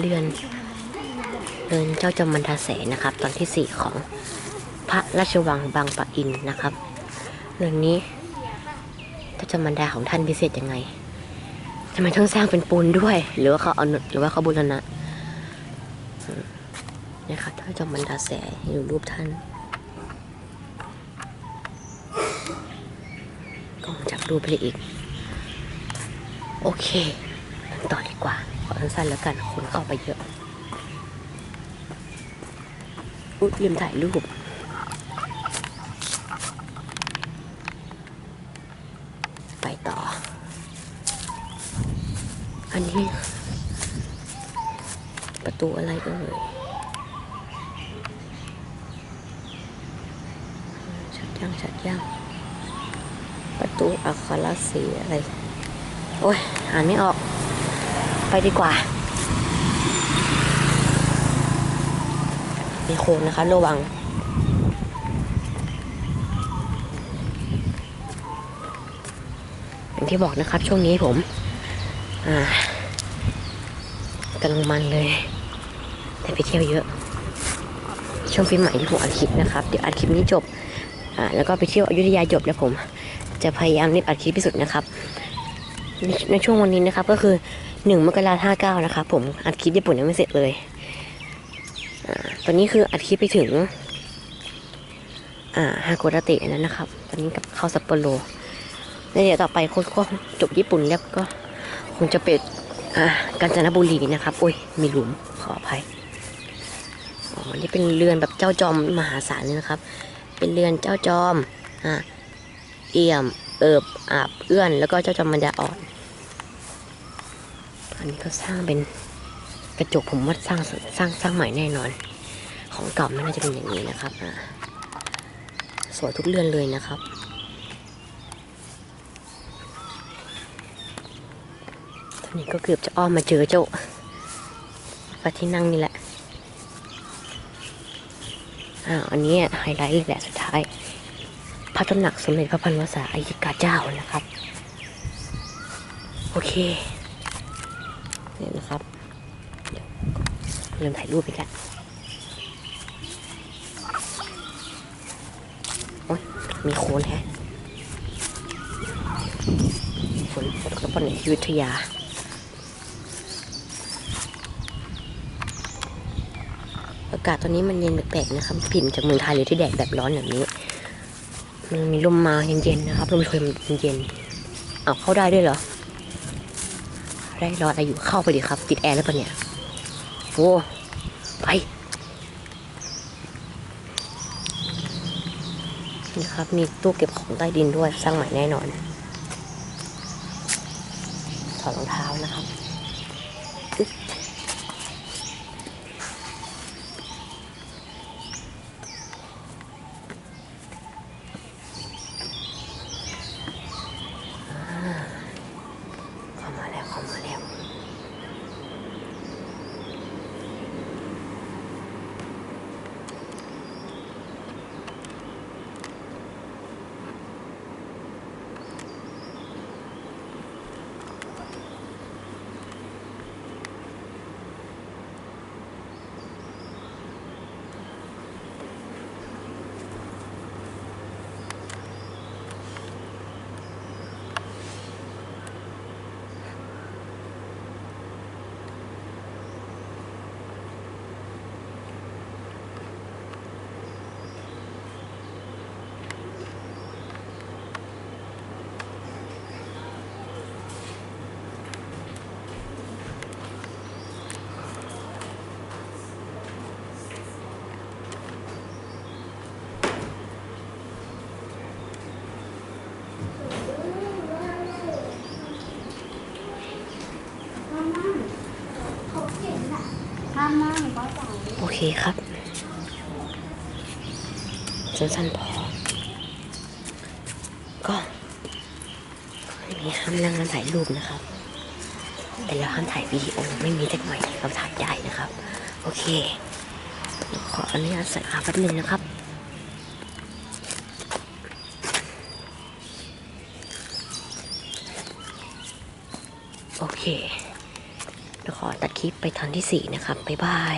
เรือนเรือนเจ้าจอมันดาแสนะครับ ตอนที่สี่ของพระราชวังบางปะอินนะครับ เรือนนี้เจ้าจอมันดาของท่านพิเศษยังไงทำไมต้องสร้างเป็นปูนด้วย หรือว่าเขาเอาหรือว่าเขาบูรณะอืมเนี่ยครับเจ้าจอมันดาแสอยู่รูปท่านก็จากรูปไปอีก โอเค ต่อดีกว่า สั้นๆแล้วกัน คนเข้าไปเยอะ อุ๊ยลืมถ่ายรูปไปต่อ อันนี้ ประตูอะไรเอ่ยชัดยังชัดยังประตูอัครศรีอะไร โอ้ย อ่านไม่ออก ไปดีกว่ามีโคนนะคะระวังอย่างที่บอกนะครับ ช่วงนี้ผมอ่ากำลังมันเลย แต่ไปเที่ยวเยอะ ช่วงปีใหม่ที่ผมอัดคลิปนะครับ เดี๋ยวอัดคลิปนี้จบแล้วก็ไปเที่ยวอยุธยาจบแล้วผม จะพยายามรีบอัดคลิปที่สุดนะครับ ในช่วงวันนี้นะครับ ก็คือหนึ่งมกราห้าเก้านะครับผมอัดคลิปญี่ปุ่นยังไม่เสร็จเลยอตอนนี้คืออัดคลิปไปถึงอ่าฮาโกดาเตะนั้นนะครับ ตอนนี้กับเข้าซัปโปโรแล้วเดี๋ยวต่อไปโค้ชก็จบญี่ปุ่นแล้วก็คงจะเป็นกาญจนบุรีนะครับโอ้ยมีหลุมขออภัยอ๋อนี่เป็นเรือนแบบเจ้าจอมมหาศาลเลยนะครับ เป็นเรือนเจ้าจอมอ่าเอี่ยม เอิบอาบเอื้อน แล้วก็เจ้าจอมมันดาอ่อน อันนี้ก็สร้างเป็นกระจกผมว่าสร้างสร้างสร้างใหม่แน่นอน ของเก่าไม่น่าจะเป็นอย่างนี้นะครับสวยทุกเรือนเลยนะครับตอนนี้ก็เกือบจะอ้อมมาเจอเจ้าพระที่นั่งนี่แหละอ่าวอันนี้ไฮไลท์เลยแหละสุดท้าย พระตำหนักสมเด็จพระพันวษาอัยกาเจ้านะครับ โอเค เนี่ยนะครับเริ่มถ่ายรูปอีกแล้วโอ๊ยมีโคนแฮะฝนตกแล้วปนในอยุธยาอากาศตอนนี้มันเย็นแปลกๆนะครับผิดจากเมืองไทยเลยที่แดดแบบร้อนอย่างนี้ มันมีลมมาเย็นๆนะครับลมโชยมันเย็นๆเอาเข้าได้ด้วยเหรอ ได้รออะไรอยู่เข้าไปดิครับ ติดแอร์แล้วปะเนี่ยโอ้ไปนะครับ มีตู้เก็บของใต้ดินด้วยสร้างใหม่แน่นอน ถอดรองเท้านะครับ โอเคครับสั้นๆพอ ก็ไม่มีห้ามนั่งแล้วถ่ายรูปนะครับ แต่เราห้ามถ่ายวีดีโอไม่มีเทคโนโลยีเราถ่ายได้นะครับ โอเค ขออนุญาตใส่ขาแป๊บนึงนะครับโอเค ขอตัดคลิปไปตอนที่สี่นะครับ บ๊ายบาย